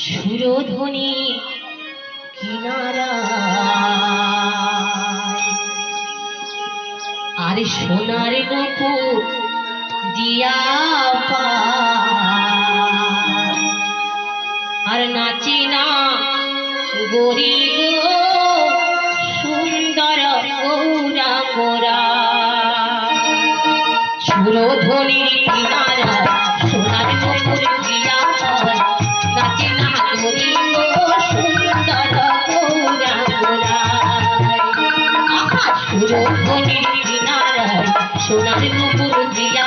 সুরধ্বনি কিনারা। আর সোনার নপুর দিয়া আর নাচি না গরিব সুন্দর গৌরা মোরা সুরধ্বনি রঙ্গনীর নারায় সোনার নুপুর দিয়া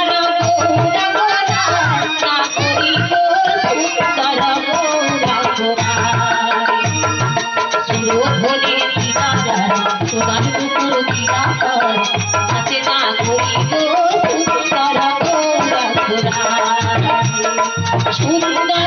সুন্দর